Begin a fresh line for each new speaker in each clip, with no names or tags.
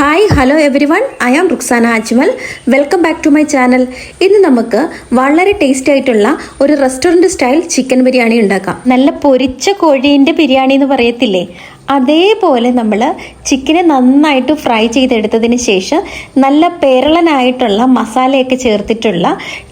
Hi hello everyone I am Ruksana Ajmal welcome back to my channel ഇന്ന് നമുക്ക് വളരെ tasty ആയിട്ടുള്ള ഒരു റെസ്റ്റോറന്റ് സ്റ്റൈൽ ചിക്കൻ ബിരിയാണി ഉണ്ടാക്കാം. നല്ല പൊരിച്ച കോഴീന്റെ ബിരിയാണി എന്ന് പറയത്തില്ലേ? അതേപോലെ നമ്മൾ ചിക്കനെ നന്നായിട്ട് ഫ്രൈ ചെയ്തെടുത്തതിന് ശേഷം നല്ല പേരളനായിട്ടുള്ള മസാലയൊക്കെ ചേർത്തിട്ടുള്ള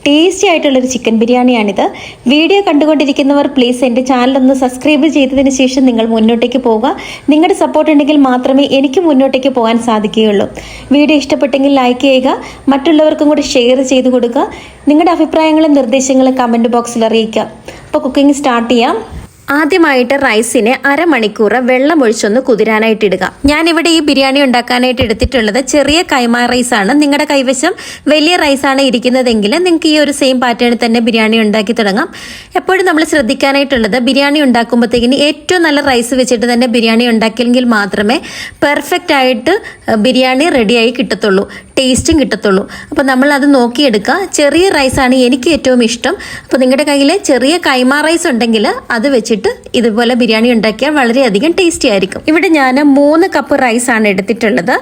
ടേസ്റ്റി ആയിട്ടുള്ളൊരു ചിക്കൻ ബിരിയാണിയാണിത്. വീഡിയോ കണ്ടുകൊണ്ടിരിക്കുന്നവർ പ്ലീസ് എന്റെ ചാനലൊന്ന് സബ്സ്ക്രൈബ് ചെയ്തതിന് ശേഷം നിങ്ങൾ മുന്നോട്ടേക്ക് പോവുക. നിങ്ങളുടെ സപ്പോർട്ട് ഉണ്ടെങ്കിൽ മാത്രമേ എനിക്ക് മുന്നോട്ടേക്ക് പോകാൻ സാധിക്കുകയുള്ളൂ. വീഡിയോ ഇഷ്ടപ്പെട്ടെങ്കിൽ ലൈക്ക് ചെയ്യുക മറ്റുള്ളവർക്കും കൂടി ഷെയർ ചെയ്ത് കൊടുക്കുക. നിങ്ങളുടെ അഭിപ്രായങ്ങളും നിർദ്ദേശങ്ങളും കമന്റ് ബോക്സിൽ അറിയിക്കുക. അപ്പോൾ കുക്കിംഗ് സ്റ്റാർട്ട് ചെയ്യാം. ആദ്യമായിട്ട് റൈസിനെ അരമണിക്കൂർ വെള്ളം ഒഴിച്ചൊന്ന് കുതിരാനായിട്ട് ഇടുക ഞാനിവിടെ ഈ ബിരിയാണി ഉണ്ടാക്കാനായിട്ട് എടുത്തിട്ടുള്ളത് ചെറിയ കൈമ ആണ് നിങ്ങളുടെ കൈവശം വലിയ റൈസ് ആണ് ഇരിക്കുന്നതെങ്കിൽ നിങ്ങൾക്ക് ഈ ഒരു സെയിം പാറ്റേണിൽ തന്നെ ബിരിയാണി ഉണ്ടാക്കി തുടങ്ങാം. എപ്പോഴും നമ്മൾ ശ്രദ്ധിക്കാനായിട്ടുള്ളത് ബിരിയാണി ഉണ്ടാക്കുമ്പോഴത്തേക്കിന് ഏറ്റവും നല്ല റൈസ് വെച്ചിട്ട് തന്നെ ബിരിയാണി ഉണ്ടാക്കിയെങ്കിൽ മാത്രമേ പെർഫെക്റ്റ് ആയിട്ട് ബിരിയാണി റെഡിയായി കിട്ടത്തുള്ളൂ. ടേസ്റ്റും കിട്ടത്തുള്ളൂ. അപ്പോൾ നമ്മൾ അത് നോക്കിയെടുക്കുക. ചെറിയ റൈസാണ് എനിക്ക് ഏറ്റവും ഇഷ്ടം. അപ്പോൾ നിങ്ങളുടെ കയ്യിൽ ചെറിയ കൈമ റൈസ് ഉണ്ടെങ്കിൽ അത് വെച്ചിട്ട് ഇതുപോലെ ബിരിയാണി ഉണ്ടാക്കിയാൽ വളരെയധികം ടേസ്റ്റി ആയിരിക്കും. ഇവിടെ ഞാൻ മൂന്ന് കപ്പ് റൈസാണ് എടുത്തിട്ടുള്ളത്.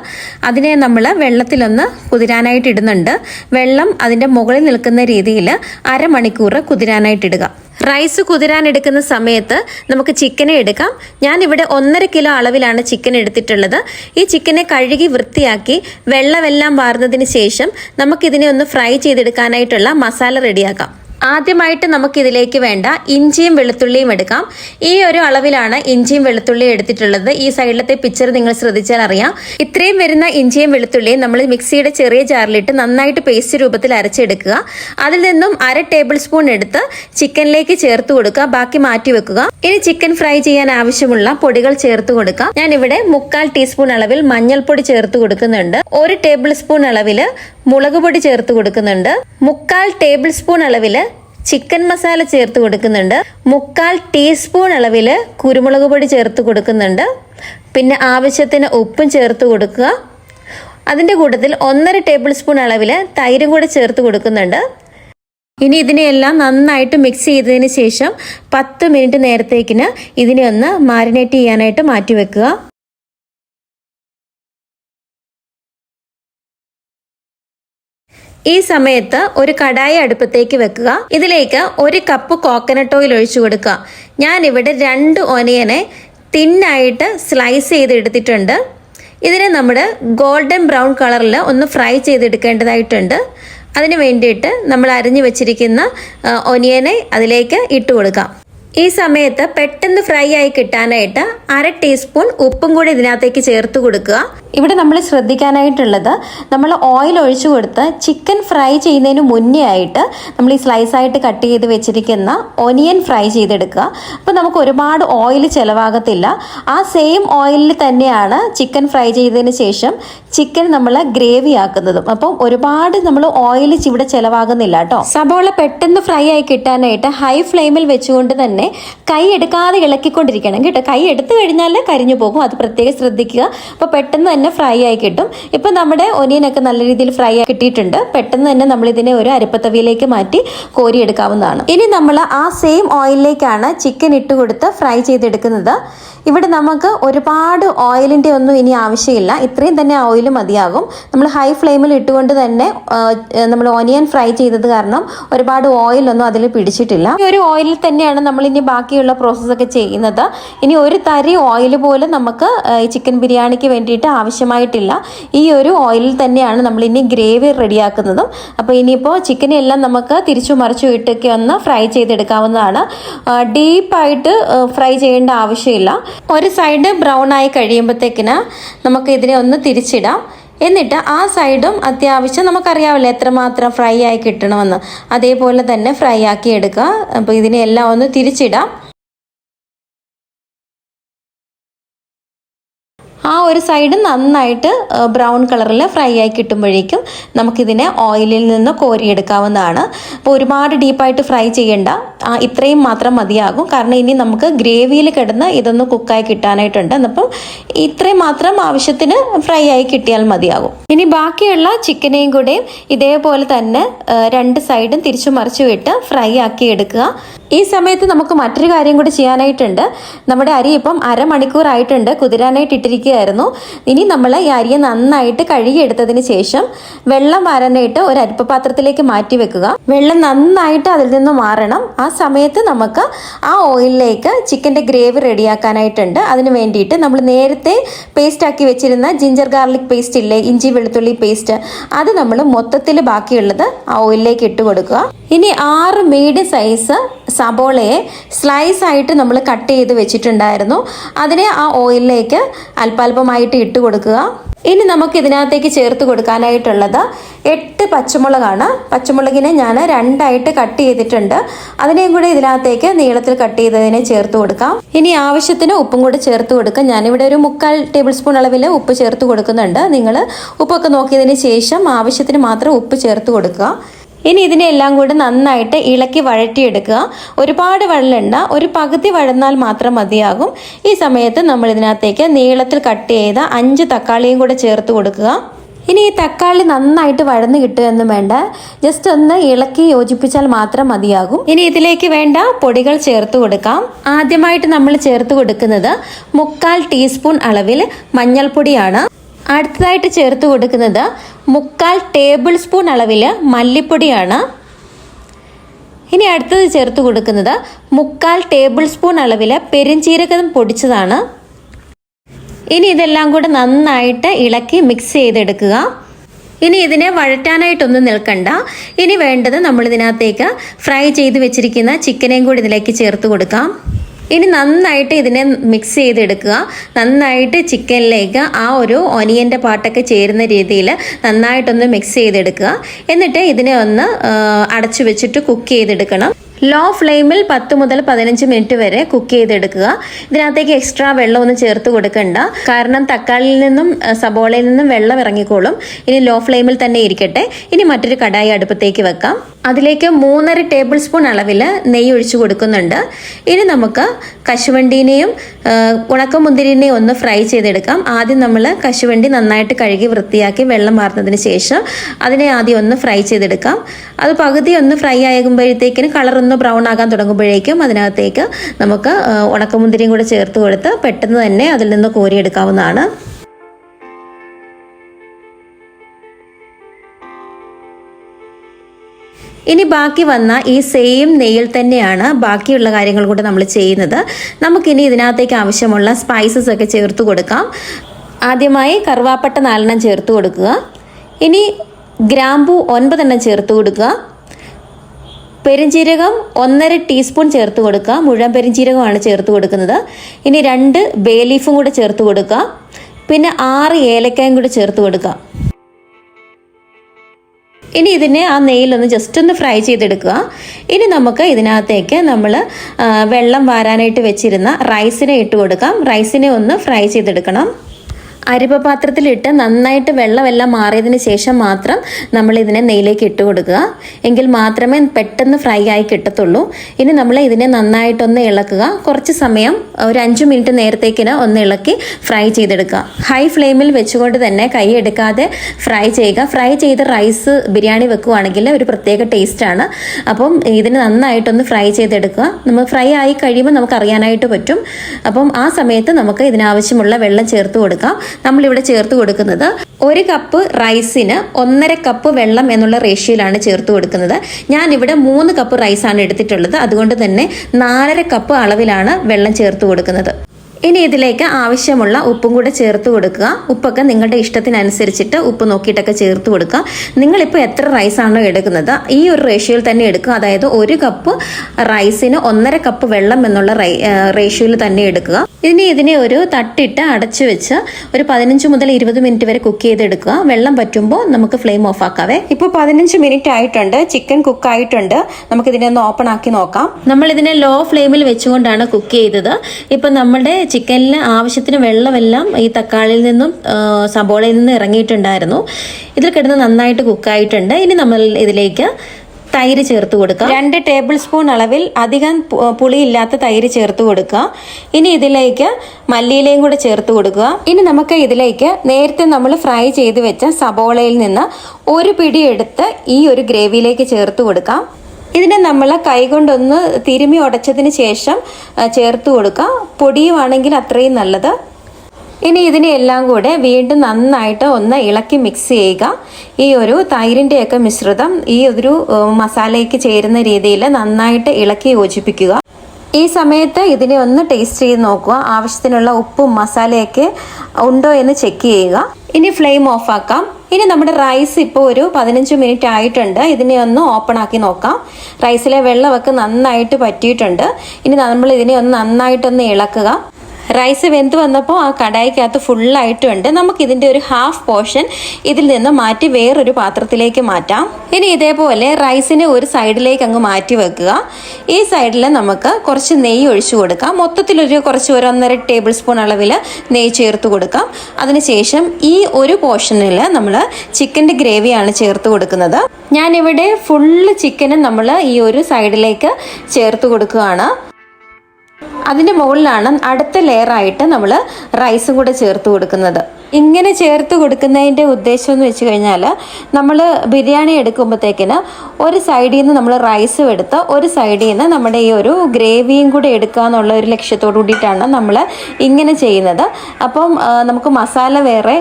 അതിനെ നമ്മൾ വെള്ളത്തിലൊന്ന് കുതിരാനായിട്ട് ഇടുന്നുണ്ട്. വെള്ളം അതിന്റെ മുകളിൽ നിൽക്കുന്ന രീതിയിൽ അരമണിക്കൂർ കുതിരാനായിട്ട് ഇടുക. റൈസ് കുതിരാൻ എടുക്കുന്ന സമയത്ത് നമുക്ക് ചിക്കനെ എടുക്കാം. ഞാൻ ഇവിടെ ഒന്നര കിലോ അളവിലാണ് ചിക്കൻ എടുത്തിട്ടുള്ളത്. ഈ ചിക്കനെ കഴുകി വൃത്തിയാക്കി വെള്ളമെല്ലാം വാർന്നതിന് ശേഷം നമുക്കിതിനെ ഒന്ന് ഫ്രൈ ചെയ്തെടുക്കാനായിട്ടുള്ള മസാല റെഡിയാക്കാം ആദ്യമായിട്ട് നമുക്ക് ഇതിലേക്ക് വേണ്ട ഇഞ്ചിയും വെളുത്തുള്ളിയും എടുക്കാം. ഈ ഒരു അളവിലാണ് ഇഞ്ചിയും വെളുത്തുള്ളിയും എടുത്തിട്ടുള്ളത്. ഈ സൈഡിലത്തെ പിക്ചർ നിങ്ങൾ ശ്രദ്ധിച്ചാൽ അറിയാം. ഇത്രയും വരുന്ന ഇഞ്ചിയും വെളുത്തുള്ളിയും നമ്മൾ മിക്സിയുടെ ചെറിയ ജാറിലിട്ട് നന്നായിട്ട് പേസ്റ്റ് രൂപത്തിൽ അരച്ചെടുക്കുക. അതിൽ നിന്നും അര ടേബിൾ സ്പൂൺ എടുത്ത് ചിക്കനിലേക്ക് ചേർത്ത് കൊടുക്കുക. ബാക്കി മാറ്റി വെക്കുക. ഇനി ചിക്കൻ ഫ്രൈ ചെയ്യാൻ ആവശ്യമുള്ള പൊടികൾ ചേർത്ത് കൊടുക്കാം. ഞാൻ ഇവിടെ മുക്കാൽ ടീസ്പൂൺ അളവിൽ മഞ്ഞൾപ്പൊടി ചേർത്ത് കൊടുക്കുന്നുണ്ട്. ഒരു ടേബിൾ സ്പൂൺ അളവിൽ മുളക് പൊടി ചേർത്ത് കൊടുക്കുന്നുണ്ട്. മുക്കാൽ ടേബിൾ സ്പൂൺ അളവിൽ ചിക്കൻ മസാല ചേർത്ത് കൊടുക്കുന്നുണ്ട്. മുക്കാൽ ടീസ്പൂൺ അളവിൽ കുരുമുളക് പൊടി ചേർത്ത് കൊടുക്കുന്നുണ്ട്. പിന്നെ ആവശ്യത്തിന് ഉപ്പും ചേർത്ത് കൊടുക്കുക. അതിന്റെ കൂട്ടത്തിൽ ഒന്നര ടേബിൾ സ്പൂൺ അളവിൽ തൈരും കൂടെ ചേർത്ത് കൊടുക്കുന്നുണ്ട്. ഇനി ഇതിനെയെല്ലാം നന്നായിട്ട് മിക്സ് ചെയ്തതിന് ശേഷം പത്ത് മിനിറ്റ് നേരത്തേക്കിന് ഇതിനെ ഒന്ന് മാരിനേറ്റ് ചെയ്യാനായിട്ട് മാറ്റി വെക്കുക ഈ സമയത്ത് ഒരു കടായി അടുപ്പത്തേക്ക് വെക്കുക. ഇതിലേക്ക് ഒരു കപ്പ് കോക്കനട്ട് ഓയിൽ ഒഴിച്ചു കൊടുക്കുക. ഞാൻ ഇവിടെ രണ്ട് ഒനിയനെ തിന്നായിട്ട് സ്ലൈസ് ചെയ്ത് എടുത്തിട്ടുണ്ട് ഇതിനെ നമ്മൾ ഗോൾഡൻ ബ്രൗൺ കളറിൽ ഒന്ന് ഫ്രൈ ചെയ്തെടുക്കേണ്ടതായിട്ടുണ്ട്. അതിന് വേണ്ടിയിട്ട് നമ്മൾ അരിഞ്ഞു വെച്ചിരിക്കുന്ന ഒനിയനെ അതിലേക്ക് ഇട്ട് കൊടുക്കാം. ഈ സമയത്ത് പെട്ടെന്ന് ഫ്രൈ ആയി കിട്ടാനായിട്ട് അര ടീസ്പൂൺ ഉപ്പും കൂടി ഇതിനകത്തേക്ക് ചേർത്ത് കൊടുക്കുക. ഇവിടെ നമ്മൾ ശ്രദ്ധിക്കാനായിട്ടുള്ളത് നമ്മൾ ഓയിൽ ഒഴിച്ചു കൊടുത്ത് ചിക്കൻ ഫ്രൈ ചെയ്യുന്നതിന് മുന്നേ ആയിട്ട് നമ്മൾ ഈ സ്ലൈസ് ആയിട്ട് കട്ട് ചെയ്ത് വെച്ചിരിക്കുന്ന ഒനിയൻ ഫ്രൈ ചെയ്തെടുക്കുക. അപ്പോൾ നമുക്ക് ഒരുപാട് ഓയിൽ ചിലവാകത്തില്ല. ആ സെയിം ഓയിലിൽ തന്നെയാണ് ചിക്കൻ ഫ്രൈ ചെയ്തതിന് ശേഷം ചിക്കൻ നമ്മൾ ഗ്രേവി ആക്കുന്നതും. അപ്പം ഒരുപാട് നമ്മൾ ഓയിൽ ഇവിടെ ചിലവാകുന്നില്ല കേട്ടോ. സബോള പെട്ടെന്ന് ഫ്രൈ ആയി കിട്ടാനായിട്ട് ഹൈ ഫ്ലെയിമിൽ വെച്ചുകൊണ്ട് തന്നെ കൈ എടുക്കാതെ ഇളക്കിക്കൊണ്ടിരിക്കണം കേട്ടോ. കൈ എടുത്തു കഴിഞ്ഞാൽ കരിഞ്ഞു പോകും. അത് പ്രത്യേകം ശ്രദ്ധിക്കുക. അപ്പോൾ പെട്ടെന്ന് തന്നെ ഫ്രൈ ആയി കിട്ടും. ഇപ്പം നമ്മുടെ ഒനിയനൊക്കെ നല്ല രീതിയിൽ ഫ്രൈ ആയി കിട്ടിയിട്ടുണ്ട്. പെട്ടെന്ന് തന്നെ നമ്മൾ ഇതിനെ ഒരു അരപ്പത്തവിയിലേക്ക് മാറ്റി കോരിയെടുക്കാവുന്നതാണ് ഇനി നമ്മൾ ആ സെയിം ഓയിലിലേക്കാണ് ചിക്കൻ ഇട്ട് കൊടുത്ത് ഫ്രൈ ചെയ്തെടുക്കുന്നത്. ഇവിടെ നമുക്ക് ഒരുപാട് ഓയിലിന്റെ ഒന്നും ഇനി ആവശ്യമില്ല. ഇത്രയും തന്നെ ഓയിൽ മതിയാകും. നമ്മൾ ഹൈ ഫ്ലെയിമിൽ ഇട്ടുകൊണ്ട് തന്നെ നമ്മൾ ഓനിയൻ ഫ്രൈ ചെയ്തത് കാരണം ഒരുപാട് ഓയിലൊന്നും അതിൽ പിടിച്ചിട്ടില്ല. ഈ ഒരു ഓയിലിൽ തന്നെയാണ് നമ്മൾ ഇനി ബാക്കിയുള്ള പ്രോസസ്സൊക്കെ ചെയ്യുന്നത്. ഇനി ഒരു തരി ഓയിൽ പോലും നമുക്ക് ചിക്കൻ ബിരിയാണിക്ക് വേണ്ടിയിട്ട് ആവശ്യമായിട്ടില്ല. ഈ ഒരു ഓയിലിൽ തന്നെയാണ് നമ്മൾ ഇനി ഗ്രേവി റെഡിയാക്കുന്നതും. അപ്പോൾ ഇനിയിപ്പോൾ ചിക്കനെല്ലാം നമുക്ക് തിരിച്ചു മറിച്ചു ഇട്ടൊക്കെ ഒന്ന് ഫ്രൈ ചെയ്തെടുക്കാവുന്നതാണ്. ഡീപ്പായിട്ട് ഫ്രൈ ചെയ്യേണ്ട ആവശ്യമില്ല. ഒരു സൈഡ് ബ്രൗൺ ആയി കഴിയുമ്പോഴത്തേക്കിന് നമുക്ക് ഇതിനെ ഒന്ന് തിരിച്ചിടാം. എന്നിട്ട് ആ സൈഡും അത്യാവശ്യം നമുക്കറിയാമല്ലോ എത്രമാത്രം ഫ്രൈ ആയി കിട്ടണമെന്ന്. അതേപോലെ തന്നെ ഫ്രൈ ആക്കി എടുക്കുക. അപ്പോൾ ഇതിനെ എല്ലാം ഒന്ന് തിരിച്ചിടാം. ആ ഒരു സൈഡ് നന്നായിട്ട് ബ്രൗൺ കളറിൽ ഫ്രൈ ആയി കിട്ടുമ്പോഴേക്കും നമുക്കിതിനെ ഓയിലിൽ നിന്ന് കോരിയെടുക്കാവുന്നതാണ്. അപ്പോൾ ഒരുപാട് ഡീപ്പായിട്ട് ഫ്രൈ ചെയ്യേണ്ട. ഇത്രയും മാത്രം മതിയാകും. കാരണം ഇനി നമുക്ക് ഗ്രേവിയിൽ കിടന്ന് ഇതൊന്ന് കുക്കായി കിട്ടാനായിട്ടുണ്ട്. അപ്പം ഇത്രയും മാത്രം ആവശ്യത്തിന് ഫ്രൈ ആയി കിട്ടിയാൽ മതിയാകും. ഇനി ബാക്കിയുള്ള ചിക്കനെയും കൂടെയും ഇതേപോലെ തന്നെ രണ്ട് സൈഡും തിരിച്ചു മറിച്ചു വിട്ട് ഫ്രൈ ആക്കി എടുക്കുക. ഈ സമയത്ത് നമുക്ക് മറ്റൊരു കാര്യം കൂടി ചെയ്യാനായിട്ടുണ്ട്. നമ്മുടെ അരി ഇപ്പം അരമണിക്കൂറായിട്ടുണ്ട്. കുതിരാനായിട്ട് ഇട്ടിരിക്കുകയായിരുന്നു. ഇനി നമ്മൾ ഈ അരിയെ നന്നായിട്ട് കഴുകിയെടുത്തതിന് ശേഷം വെള്ളം വരാനായിട്ട് ഒരു അരിപ്പപാത്രത്തിലേക്ക് മാറ്റി വെക്കുക. വെള്ളം നന്നായിട്ട് അതിൽ നിന്ന് മാറണം. ആ സമയത്ത് നമുക്ക് ആ ഓയിലിലേക്ക് ചിക്കന്റെ ഗ്രേവി റെഡിയാക്കാനായിട്ടുണ്ട്. അതിന് വേണ്ടിയിട്ട് നമ്മൾ നേരത്തെ പേസ്റ്റാക്കി വെച്ചിരുന്ന ജിഞ്ചർ ഗാർലിക് പേസ്റ്റ് ഇല്ലേ ഇഞ്ചി വെളുത്തുള്ളി പേസ്റ്റ് അത് നമ്മൾ മൊത്തത്തിൽ ബാക്കിയുള്ളത് ആ ഓയിലിലേക്ക് ഇട്ട് കൊടുക്കുക. ഇനി ആറ് മീഡിയം സൈസ് സബോളയെ സ്ലൈസ് ആയിട്ട് നമ്മൾ കട്ട് ചെയ്ത് വെച്ചിട്ടുണ്ടായിരുന്നു. അതിനെ ആ ഓയിലിലേക്ക് അല്പാൽപമായിട്ട് ഇട്ട് കൊടുക്കുക. ഇനി നമുക്ക് ഇതിനകത്തേക്ക് ചേർത്ത് കൊടുക്കാനായിട്ടുള്ളത് എട്ട് പച്ചമുളകാണ്. പച്ചമുളകിനെ ഞാൻ രണ്ടായിട്ട് കട്ട് ചെയ്തിട്ടുണ്ട്. അതിനെയും കൂടെ ഇതിനകത്തേക്ക് നീളത്തിൽ കട്ട് ചെയ്തതിനെ ചേർത്ത് കൊടുക്കാം. ഇനി ആവശ്യത്തിന് ഉപ്പും കൂടി ചേർത്ത് കൊടുക്കാം. ഞാനിവിടെ ഒരു മുക്കാൽ ടേബിൾ സ്പൂൺ അളവിൽ ഉപ്പ് ചേർത്ത് കൊടുക്കുന്നുണ്ട്. നിങ്ങൾ ഉപ്പൊക്കെ നോക്കിയതിന് ശേഷം ആവശ്യത്തിന് മാത്രം ഉപ്പ് ചേർത്ത് കൊടുക്കുക. ഇനി ഇതിനെ എല്ലാം കൂടി നന്നായിട്ട് ഇളക്കി വഴറ്റിയെടുക്കുക. ഒരുപാട് വെള്ളമുണ്ട ഒരു പകുതി വഴന്നാൽ മാത്രം മതിയാകും. ഈ സമയത്ത് നമ്മൾ ഇതിനകത്തേക്ക് നീളത്തിൽ കട്ട് ചെയ്ത അഞ്ച് തക്കാളിയും കൂടെ ചേർത്ത് കൊടുക്കുക. ഇനി ഈ തക്കാളി നന്നായിട്ട് വഴന്ന് കിട്ടുമെന്നും വേണ്ട. ജസ്റ്റ് ഒന്ന് ഇളക്കി യോജിപ്പിച്ചാൽ മാത്രം മതിയാകും. ഇനി ഇതിലേക്ക് വേണ്ട പൊടികൾ ചേർത്ത് കൊടുക്കാം. ആദ്യമായിട്ട് നമ്മൾ ചേർത്ത് കൊടുക്കുന്നത് മുക്കാൽ ടീസ്പൂൺ അളവിൽ മഞ്ഞൾപ്പൊടിയാണ്. അടുത്തതായിട്ട് ചേർത്ത് കൊടുക്കുന്നത് മുക്കാൽ ടേബിൾ സ്പൂൺ അളവിൽ മല്ലിപ്പൊടിയാണ്. ഇനി അടുത്തത് ചേർത്ത് കൊടുക്കുന്നത് മുക്കാൽ ടേബിൾ സ്പൂൺ അളവിൽ പെരുംജീരകം പൊടിച്ചതാണ്. ഇനി ഇതെല്ലാം കൂടെ നന്നായിട്ട് ഇളക്കി മിക്സ് ചെയ്തെടുക്കുക. ഇനി ഇതിനെ വഴറ്റാനായിട്ടൊന്നും നിൽക്കണ്ട. ഇനി വേണ്ടത് നമ്മളിതിനകത്തേക്ക് ഫ്രൈ ചെയ്ത് വെച്ചിരിക്കുന്ന ചിക്കനെയും കൂടി ഇതിലേക്ക് ചേർത്ത് കൊടുക്കാം. ഇനി നന്നായിട്ട് ഇതിനെ മിക്സ് ചെയ്തെടുക്കുക. നന്നായിട്ട് ചിക്കനിലേക്ക് ആ ഒരു ഒനിയന്റെ പാട്ടൊക്കെ ചേരുന്ന രീതിയിൽ നന്നായിട്ടൊന്ന് മിക്സ് ചെയ്തെടുക്കുക. എന്നിട്ട് ഇതിനെ ഒന്ന് അടച്ചു വെച്ചിട്ട് കുക്ക് ചെയ്തെടുക്കണം. ലോ ഫ്ലെയിമിൽ പത്ത് മുതൽ പതിനഞ്ച് മിനിറ്റ് വരെ കുക്ക് ചെയ്തെടുക്കുക. ഇതിനകത്തേക്ക് എക്സ്ട്രാ വെള്ളം വെള്ളമൊന്നും ചേർത്ത് കൊടുക്കണ്ട. കാരണം തക്കാളിയിൽ നിന്നും സബോളയിൽ നിന്നും വെള്ളം ഇറങ്ങിക്കോളും. ഇനി ലോ ഫ്ലെയിമിൽ തന്നെ ഇരിക്കട്ടെ. ഇനി മറ്റൊരു കടായി അടുപ്പത്തേക്ക് വെക്കാം. അതിലേക്ക് മൂന്നര ടേബിൾ സ്പൂൺ അളവിൽ നെയ്യ് ഒഴിച്ച് കൊടുക്കുന്നുണ്ട്. ഇനി നമുക്ക് കശുവണ്ടീനെയും ഉണക്കമുന്തിരിനെയും ഒന്ന് ഫ്രൈ ചെയ്തെടുക്കാം. ആദ്യം നമ്മൾ കശുവണ്ടി നന്നായിട്ട് കഴുകി വൃത്തിയാക്കി വെള്ളം വാർന്നതിന് ശേഷം അതിനെ ആദ്യം ഒന്ന് ഫ്രൈ ചെയ്തെടുക്കാം. അത് പകുതി ഒന്ന് ഫ്രൈ ആകുമ്പോഴത്തേക്കിന് കളർ ഒന്ന് ബ്രൗൺ ആകാൻ തുടങ്ങുമ്പോഴേക്കും അതിനകത്തേക്ക് നമുക്ക് ഉണക്കമുന്തിരിയും കൂടെ ചേർത്ത് കൊടുത്ത് പെട്ടെന്ന് തന്നെ അതിൽ നിന്ന് കോരിയെടുക്കാവുന്നതാണ്. ഇനി ബാക്കി വന്ന ഈ സെയിം നെയ്യിൽ തന്നെയാണ് ബാക്കിയുള്ള കാര്യങ്ങൾ കൂടെ നമ്മൾ ചെയ്യുന്നത്. നമുക്കിനി ഇതിനകത്തേക്ക് ആവശ്യമുള്ള സ്പൈസസ് ഒക്കെ ചേർത്ത് കൊടുക്കാം. ആദ്യമായി കറുവാപ്പട്ട നാലെണ്ണം ചേർത്ത് കൊടുക്കുക. ഇനി ഗ്രാമ്പു ഒൻപതെണ്ണം ചേർത്ത് കൊടുക്കുക. പെരിഞ്ചീരകം ഒന്നര ടീസ്പൂൺ ചേർത്ത് കൊടുക്കുക. മുഴുവൻ പെരിഞ്ചീരകമാണ് ചേർത്ത് കൊടുക്കുന്നത്. ഇനി രണ്ട് ബേ ലീഫും കൂടെ ചേർത്ത് കൊടുക്കുക. പിന്നെ ആറ് ഏലക്കായും കൂടെ ചേർത്ത് കൊടുക്കുക. ഇനി ഇതിനെ ആ നെയ്യിലൊന്ന് ജസ്റ്റ് ഒന്ന് ഫ്രൈ ചെയ്തെടുക്കുക. ഇനി നമുക്ക് ഇതിനകത്തേക്ക് നമ്മൾ വെള്ളം വാരാനായിട്ട് വെച്ചിരുന്ന റൈസിനെ ഇട്ട് കൊടുക്കാം. റൈസിനെ ഒന്ന് ഫ്രൈ ചെയ്തെടുക്കണം. അരിപ്പ പാത്രത്തിലിട്ട് നന്നായിട്ട് വെള്ളമെല്ലാം മാറിയതിന് ശേഷം മാത്രം നമ്മൾ ഇതിനെ നെയ്യിലേക്ക് ഇട്ട് കൊടുക്കുക. എങ്കിൽ മാത്രമേ പെട്ടെന്ന് ഫ്രൈ ആയി കിട്ടത്തുള്ളൂ. ഇനി നമ്മൾ ഇതിനെ നന്നായിട്ടൊന്ന് ഇളക്കുക. കുറച്ച് സമയം ഒരു അഞ്ച് മിനിറ്റ് നേരത്തേക്കിന് ഒന്ന് ഇളക്കി ഫ്രൈ ചെയ്തെടുക്കുക. ഹൈ ഫ്ലെയിമിൽ വെച്ചുകൊണ്ട് തന്നെ കൈ എടുക്കാതെ ഫ്രൈ ചെയ്യുക. ഫ്രൈ ചെയ്ത് റൈസ് ബിരിയാണി വെക്കുവാണെങ്കിൽ ഒരു പ്രത്യേക ടേസ്റ്റാണ് അപ്പം ഇതിന് നന്നായിട്ടൊന്ന് ഫ്രൈ ചെയ്തെടുക്കുക. നമ്മൾ ഫ്രൈ ആയി കഴിയുമ്പോൾ നമുക്ക് അറിയാനായിട്ട് പറ്റും. അപ്പം ആ സമയത്ത് നമുക്ക് ഇതിനാവശ്യമുള്ള വെള്ളം ചേർത്ത് കൊടുക്കാം. നമ്മളിവിടെ ചേർത്ത് കൊടുക്കുന്നത് ഒരു കപ്പ് റൈസിന് ഒന്നര കപ്പ് വെള്ളം എന്നുള്ള റേഷ്യോയിലാണ് ചേർത്ത് കൊടുക്കുന്നത്. ഞാൻ ഇവിടെ മൂന്ന് കപ്പ് റൈസാണ് എടുത്തിട്ടുള്ളത്. അതുകൊണ്ട് തന്നെ നാലര കപ്പ് അളവിലാണ് വെള്ളം ചേർത്ത് കൊടുക്കുന്നത്. ഇനി ഇതിലേക്ക് ആവശ്യമുള്ള ഉപ്പും കൂടെ ചേർത്ത് കൊടുക്കുക. ഉപ്പൊക്കെ നിങ്ങളുടെ ഇഷ്ടത്തിനനുസരിച്ചിട്ട് ഉപ്പ് നോക്കിയിട്ടൊക്കെ ചേർത്ത് കൊടുക്കുക. നിങ്ങളിപ്പോൾ എത്ര റൈസ് ആണോ എടുക്കുന്നത്? ഈ ഒരു റേഷ്യോയിൽ തന്നെ എടുക്കുക. അതായത് ഒരു കപ്പ് റൈസിന് ഒന്നര കപ്പ് വെള്ളം എന്നുള്ള റേഷ്യോയിൽ തന്നെ എടുക്കുക. ഇനി ഇതിനെ ഒരു തട്ടിട്ട് അടച്ചു വെച്ച് ഒരു പതിനഞ്ച് മുതൽ ഇരുപത് മിനിറ്റ് വരെ കുക്ക് ചെയ്തെടുക്കുക. വെള്ളം പറ്റുമ്പോൾ നമുക്ക് ഫ്ലെയിം ഓഫ് ആക്കാവേ. ഇപ്പോൾ പതിനഞ്ച് മിനിറ്റ് ആയിട്ടുണ്ട്. ചിക്കൻ കുക്ക് ആയിട്ടുണ്ട്. നമുക്ക് ഇതിനെ ഒന്ന് ഓപ്പൺ ആക്കി നോക്കാം. നമ്മൾ ഇതിനെ ലോ ഫ്ലെയിമിൽ വെച്ചുകൊണ്ടാണ് കുക്ക് ചെയ്തത്. ഇപ്പം നമ്മുടെ ചിക്കനിൽ ആവശ്യത്തിന് വെള്ളമെല്ലാം ഈ തക്കാളിയിൽ നിന്നും സബോളയിൽ നിന്നും ഇറങ്ങിയിട്ടുണ്ടായിരുന്നു. ഇതിൽ കിടന്ന് നന്നായിട്ട് കുക്കായിട്ടുണ്ട്. ഇനി നമ്മൾ ഇതിലേക്ക് തൈര് ചേർത്ത് കൊടുക്കുക രണ്ട് ടേബിൾ സ്പൂൺ അളവിൽ അധികം പുളിയില്ലാത്ത തൈര് ചേർത്ത് കൊടുക്കുക. ഇനി ഇതിലേക്ക് മല്ലിയിലയും കൂടെ ചേർത്ത് കൊടുക്കുക. ഇനി നമുക്ക് ഇതിലേക്ക് നേരത്തെ നമ്മൾ ഫ്രൈ ചെയ്ത് വെച്ച സബോളയിൽ നിന്ന് ഒരു പിടി എടുത്ത് ഈ ഒരു ഗ്രേവിയിലേക്ക് ചേർത്ത് കൊടുക്കാം. ഇതിനെ നമ്മൾ കൈകൊണ്ടൊന്ന് തിരുമി ഉടച്ചതിന് ശേഷം ചേർത്ത് കൊടുക്കുക പൊടിയുവാണെങ്കിൽ അത്രയും നല്ലത്. ഇനി ഇതിനെ എല്ലാം കൂടെ വീണ്ടും നന്നായിട്ട് ഒന്ന് ഇളക്കി മിക്സ് ചെയ്യുക. ഈ ഒരു തൈരിന്റെയൊക്കെ മിശ്രിതം ഈ ഒരു മസാലയ്ക്ക് ചേരുന്ന രീതിയിൽ നന്നായിട്ട് ഇളക്കി യോജിപ്പിക്കുക. ഈ സമയത്ത് ഇതിനെ ഒന്ന് ടേസ്റ്റ് ചെയ്ത് നോക്കുക. ആവശ്യത്തിനുള്ള ഉപ്പും മസാലയൊക്കെ ഉണ്ടോ എന്ന് ചെക്ക് ചെയ്യുക. ഇനി ഫ്ലെയിം ഓഫ് ആക്കാം. ഇനി നമ്മുടെ റൈസ് ഇപ്പോൾ ഒരു പതിനഞ്ച് മിനിറ്റ് ആയിട്ടുണ്ട്. ഇതിനെ ഒന്ന് ഓപ്പൺ ആക്കി നോക്കാം. റൈസിലെ വെള്ളമൊക്കെ നന്നായിട്ട് പറ്റിയിട്ടുണ്ട്. ഇനി നമ്മൾ ഇതിനെ ഒന്ന് നന്നായിട്ടൊന്ന് ഇളക്കുക. റൈസ് വെന്ത് വന്നപ്പോൾ ആ കടായിക്കകത്ത് ഫുള്ളായിട്ടുണ്ട് നമുക്ക് ഇതിന്റെ ഒരു ഹാഫ് പോർഷൻ ഇതിൽ നിന്ന് മാറ്റി വേറൊരു പാത്രത്തിലേക്ക് മാറ്റാം. ഇനി ഇതേപോലെ റൈസിനെ ഒരു സൈഡിലേക്ക് അങ്ങ് മാറ്റി വെക്കുക. ഈ സൈഡിൽ നമുക്ക് കുറച്ച് നെയ്യ് ഒഴിച്ചു കൊടുക്കാം. മൊത്തത്തിലൊരു കുറച്ച് ഒരു ഒന്നര ടേബിൾ സ്പൂൺ അളവിൽ നെയ്യ് ചേർത്ത് കൊടുക്കാം. അതിനുശേഷം ഈ ഒരു പോർഷനിൽ നമ്മൾ ചിക്കന്റെ ഗ്രേവിയാണ് ചേർത്ത് കൊടുക്കുന്നത്. ഞാനിവിടെ ഫുള്ള് ചിക്കനും നമ്മൾ ഈ ഒരു സൈഡിലേക്ക് ചേർത്ത് കൊടുക്കുകയാണ്. അതിന്റെ മുകളിലാണ് അടുത്ത ലെയറായിട്ട് നമ്മൾ റൈസും കൂടെ ചേർത്ത് കൊടുക്കുന്നത്. ഇങ്ങനെ ചേർത്ത് കൊടുക്കുന്നതിന്റെ ഉദ്ദേശം എന്ന് വെച്ച് കഴിഞ്ഞാൽ നമ്മൾ ബിരിയാണി എടുക്കുമ്പോഴത്തേക്കിന് ഒരു സൈഡിൽ നിന്ന് നമ്മൾ റൈസും എടുത്ത് ഒരു സൈഡിൽ നിന്ന് നമ്മുടെ ഈ ഒരു ഗ്രേവിയും കൂടെ എടുക്കുക എന്നുള്ള ഒരു ലക്ഷ്യത്തോടു കൂടിയിട്ടാണ് നമ്മൾ ഇങ്ങനെ ചെയ്യുന്നത്. അപ്പം നമുക്ക് മസാല വേറെ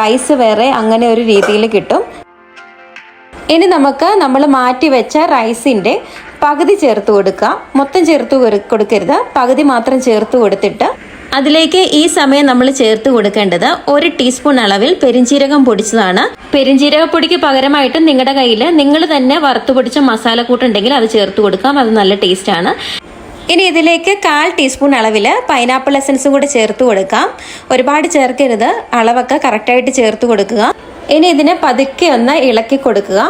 റൈസ് വേറെ അങ്ങനെ ഒരു രീതിയിൽ കിട്ടും. ഇനി നമുക്ക് നമ്മൾ മാറ്റി വെച്ച റൈസിന്റെ പകുതി ചേർത്ത് കൊടുക്കുക. മൊത്തം ചേർത്ത് കൊടുക്കരുത്. പകുതി മാത്രം ചേർത്ത് കൊടുത്തിട്ട് അതിലേക്ക് ഈ സമയം നമ്മൾ ചേർത്ത് കൊടുക്കേണ്ടത് ഒരു ടീസ്പൂൺ അളവിൽ പെരിഞ്ചീരകം പൊടിച്ചതാണ്. പെരിഞ്ചീരകപ്പൊടിക്ക് പകരമായിട്ട് നിങ്ങളുടെ കയ്യിൽ നിങ്ങൾ തന്നെ വറുത്ത് പൊടിച്ച മസാലക്കൂട്ടുണ്ടെങ്കിൽ അത് ചേർത്ത് കൊടുക്കാം. അത് നല്ല ടേസ്റ്റാണ് ഇനി ഇതിലേക്ക് കാൽ ടീസ്പൂൺ അളവിൽ പൈനാപ്പിൾ എസൻസും കൂടെ ചേർത്ത് കൊടുക്കാം. ഒരുപാട് ചേർക്കരുത്. അളവൊക്കെ കറക്റ്റായിട്ട് ചേർത്ത് കൊടുക്കുക. ഇനി ഇതിനെ പതുക്കെ ഒന്ന് ഇളക്കി കൊടുക്കുക.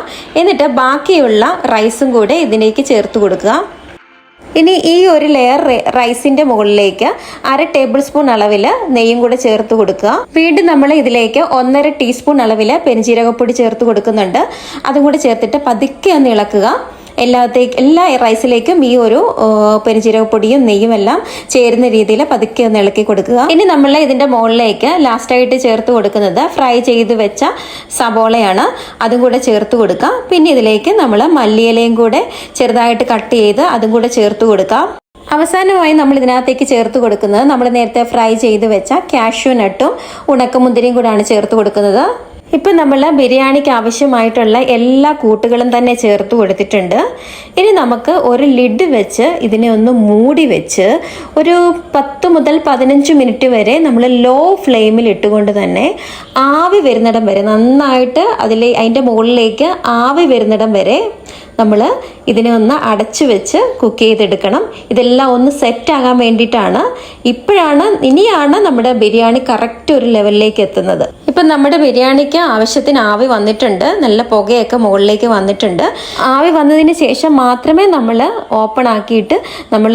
എന്നിട്ട് ബാക്കിയുള്ള റൈസും കൂടെ ഇതിലേക്ക് ചേർത്ത് കൊടുക്കുക. ഇനി ഈ ഒരു ലെയർ റൈസിന്റെ മുകളിലേക്ക് അര ടേബിൾ സ്പൂൺ അളവിൽ നെയ്യും കൂടെ ചേർത്ത് കൊടുക്കുക. വീണ്ടും നമ്മൾ ഇതിലേക്ക് ഒന്നര ടീസ്പൂൺ അളവിൽ പെരുംജീരകപ്പൊടി ചേർത്ത് കൊടുക്കുന്നുണ്ട്. അതും കൂടെ ചേർത്തിട്ട് പതുക്കെ ഒന്ന് ഇളക്കുക. എല്ലാത്തേക്ക് എല്ലാ റൈസിലേക്കും ഈ ഒരു പെരുംജീരകപ്പൊടിയും നെയ്യും എല്ലാം ചേരുന്ന രീതിയിൽ പതുക്കെ ഒന്ന് ഇളക്കി കൊടുക്കുക. ഇനി നമ്മൾ ഇതിന്റെ മുകളിലേക്ക് ലാസ്റ്റായിട്ട് ചേർത്ത് കൊടുക്കുന്നത് ഫ്രൈ ചെയ്ത് വെച്ച സബോളയാണ് അതും കൂടെ ചേർത്ത് കൊടുക്കുക. പിന്നെ ഇതിലേക്ക് നമ്മൾ മല്ലിയിലയും കൂടെ ചെറുതായിട്ട് കട്ട് ചെയ്ത് അതും കൂടെ ചേർത്ത് കൊടുക്കാം അവസാനമായി നമ്മൾ ഇതിനകത്തേക്ക് ചേർത്ത് കൊടുക്കുന്നത് നമ്മൾ നേരത്തെ ഫ്രൈ ചെയ്ത് വെച്ച കാഷ്യൂ നട്ടും ഉണക്കമുന്തിരിയും കൂടാണ് ചേർത്ത് കൊടുക്കുന്നത്. ഇപ്പം നമ്മൾ ബിരിയാണിക്ക് ആവശ്യമായിട്ടുള്ള എല്ലാ കൂട്ടുകളും തന്നെ ചേർത്ത് കൊടുത്തിട്ടുണ്ട്. ഇനി നമുക്ക് ഒരു ലിഡ് വെച്ച് ഇതിനെ ഒന്ന് മൂടി വെച്ച് ഒരു പത്ത് മുതൽ പതിനഞ്ച് മിനിറ്റ് വരെ നമ്മൾ ലോ ഫ്ലെയിമിൽ ഇട്ടുകൊണ്ട് തന്നെ ആവി വരുന്നിടം വരെ നന്നായിട്ട് അതിലെ അതിന്റെ മുകളിലേക്ക് ആവി വരുന്നിടം വരെ നമ്മൾ ഇതിനെ ഒന്ന് അടച്ചു വെച്ച് കുക്ക് ചെയ്തെടുക്കണം. ഇതെല്ലാം ഒന്ന് സെറ്റ് ആകാൻ വേണ്ടിയിട്ടാണ്. ഇപ്പോഴാണ് ഇനിയാണ് നമ്മുടെ ബിരിയാണി കറക്റ്റ് ഒരു ലെവലിലേക്ക് എത്തുന്നത്. ഇപ്പം നമ്മുടെ ബിരിയാണിക്ക് ആവശ്യത്തിന് ആവി വന്നിട്ടുണ്ട്. നല്ല പുകയൊക്കെ മുകളിലേക്ക് വന്നിട്ടുണ്ട്. ആവി വന്നതിന് ശേഷം മാത്രമേ നമ്മൾ ഓപ്പൺ ആക്കിയിട്ട് നമ്മൾ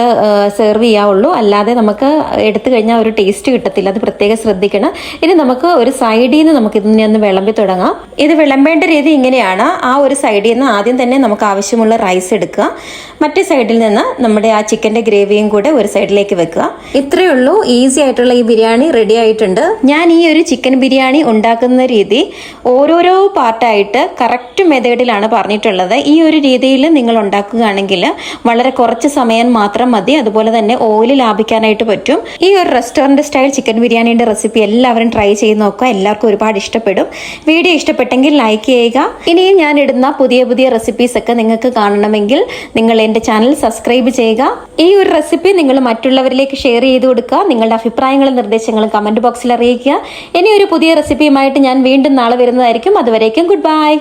സെർവ് ചെയ്യാവുള്ളൂ. അല്ലാതെ നമുക്ക് എടുത്തു കഴിഞ്ഞാൽ ഒരു ടേസ്റ്റ് കിട്ടത്തില്ല. അത് പ്രത്യേകം ശ്രദ്ധിക്കണം. ഇനി നമുക്ക് ഒരു സൈഡിൽ നിന്ന് നമുക്ക് ഇതിനെ ഒന്ന് വിളമ്പി തുടങ്ങാം. ഇത് വിളമ്പേണ്ട രീതി ഇങ്ങനെയാണ്. ആ ഒരു സൈഡിൽ നിന്ന് ആദ്യം തന്നെ നമുക്ക് ആവശ്യമുള്ള റൈസ് എടുക്കുക. മറ്റേ സൈഡിൽ നിന്ന് നമ്മുടെ ആ ചിക്കന്റെ ഗ്രേവിയും കൂടെ ഒരു സൈഡിലേക്ക് വെക്കുക. ഇത്രയേ ഉള്ളൂ. ഈസി ആയിട്ടുള്ള ഈ ബിരിയാണി റെഡി ആയിട്ടുണ്ട്. ഞാൻ ഈ ഒരു ചിക്കൻ ബിരിയാണി ഉണ്ടാക്കുന്ന രീതി ഓരോരോ പാർട്ടായിട്ട് കറക്റ്റ് മെത്തേഡിലാണ് പറഞ്ഞിട്ടുള്ളത്. ഈ ഒരു രീതിയിൽ നിങ്ങൾ ഉണ്ടാക്കുകയാണെങ്കിൽ വളരെ കുറച്ച് സമയം മാത്രം മതി. അതുപോലെ തന്നെ ഓയിൽ ലാഭിക്കാനായിട്ട് പറ്റും. ഈ ഒരു റെസ്റ്റോറന്റ് സ്റ്റൈൽ ചിക്കൻ ബിരിയാണിയുടെ റെസിപ്പി എല്ലാവരും ട്രൈ ചെയ്ത് നോക്കുക. എല്ലാവർക്കും ഒരുപാട് ഇഷ്ടപ്പെടും. വീഡിയോ ഇഷ്ടപ്പെട്ടെങ്കിൽ ലൈക്ക് ചെയ്യുക. ഇനിയും ഞാൻ ഇടുന്ന പുതിയ പുതിയ റെസിപ്പീസ് ഒക്കെ നിങ്ങൾക്ക് കാണണമെങ്കിൽ നിങ്ങൾ എന്റെ ചാനൽ സബ്സ്ക്രൈബ് ചെയ്യുക. ഈ ഒരു റെസിപ്പി നിങ്ങൾ മറ്റുള്ളവരിലേക്ക് ഷെയർ ചെയ്ത് കൊടുക്കുക. നിങ്ങളുടെ അഭിപ്രായങ്ങളും നിർദ്ദേശങ്ങളും കമന്റ് ബോക്സിൽ അറിയിക്കുക. ഇനി ഒരു പുതിയ റെസിപ്പിയുമായിട്ട് ഞാൻ വീണ്ടും നാളെ വരുന്നതായിരിക്കും. അതുവരേക്കും ഗുഡ് ബൈ